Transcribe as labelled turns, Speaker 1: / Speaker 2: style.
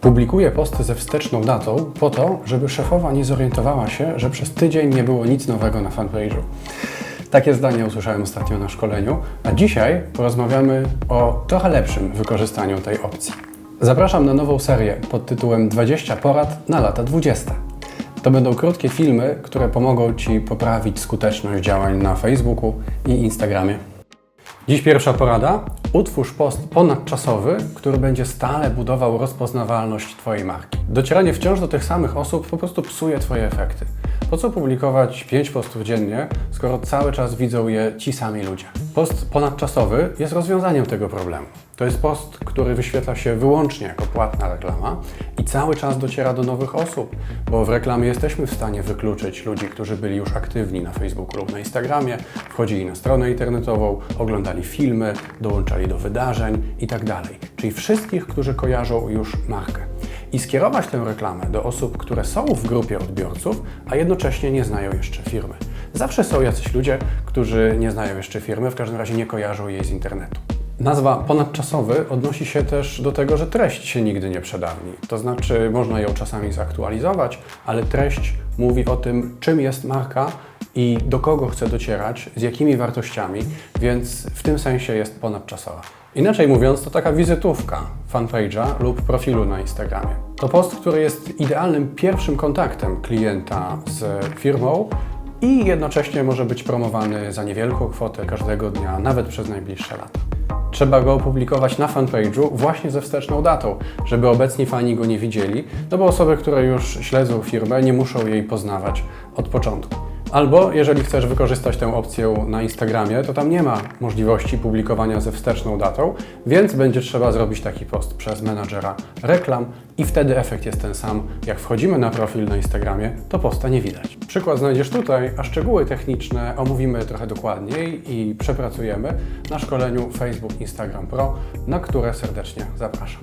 Speaker 1: Publikuję posty ze wsteczną datą po to, żeby szefowa nie zorientowała się, że przez tydzień nie było nic nowego na fanpage'u. Takie zdanie usłyszałem ostatnio na szkoleniu, a dzisiaj porozmawiamy o trochę lepszym wykorzystaniu tej opcji. Zapraszam na nową serię pod tytułem 20 porad na lata 20. To będą krótkie filmy, które pomogą Ci poprawić skuteczność działań na Facebooku i Instagramie. Dziś pierwsza porada. Utwórz post ponadczasowy, który będzie stale budował rozpoznawalność Twojej marki. Docieranie wciąż do tych samych osób po prostu psuje Twoje efekty. Po co publikować 5 postów dziennie, skoro cały czas widzą je ci sami ludzie? Post ponadczasowy jest rozwiązaniem tego problemu. To jest post, który wyświetla się wyłącznie jako płatna reklama i cały czas dociera do nowych osób, bo w reklamie jesteśmy w stanie wykluczyć ludzi, którzy byli już aktywni na Facebooku lub na Instagramie, wchodzili na stronę internetową, oglądali filmy, dołączali do wydarzeń itd. Czyli wszystkich, którzy kojarzą już markę. I skierować tę reklamę do osób, które są w grupie odbiorców, a jednocześnie nie znają jeszcze firmy. Zawsze są jacyś ludzie, którzy nie znają jeszcze firmy, w każdym razie nie kojarzą jej z internetu. Nazwa ponadczasowy odnosi się też do tego, że treść się nigdy nie przedawni. To znaczy, można ją czasami zaktualizować, ale treść mówi o tym, czym jest marka i do kogo chce docierać, z jakimi wartościami, więc w tym sensie jest ponadczasowa. Inaczej mówiąc, to taka wizytówka fanpage'a lub profilu na Instagramie. To post, który jest idealnym pierwszym kontaktem klienta z firmą i jednocześnie może być promowany za niewielką kwotę każdego dnia, nawet przez najbliższe lata. Trzeba go opublikować na fanpage'u właśnie ze wsteczną datą, żeby obecni fani go nie widzieli, no bo osoby, które już śledzą firmę, nie muszą jej poznawać od początku. Albo jeżeli chcesz wykorzystać tę opcję na Instagramie, to tam nie ma możliwości publikowania ze wsteczną datą, więc będzie trzeba zrobić taki post przez menadżera reklam i wtedy efekt jest ten sam. Jak wchodzimy na profil na Instagramie, to posta nie widać. Przykład znajdziesz tutaj, a szczegóły techniczne omówimy trochę dokładniej i przepracujemy na szkoleniu Facebook Instagram Pro, na które serdecznie zapraszam.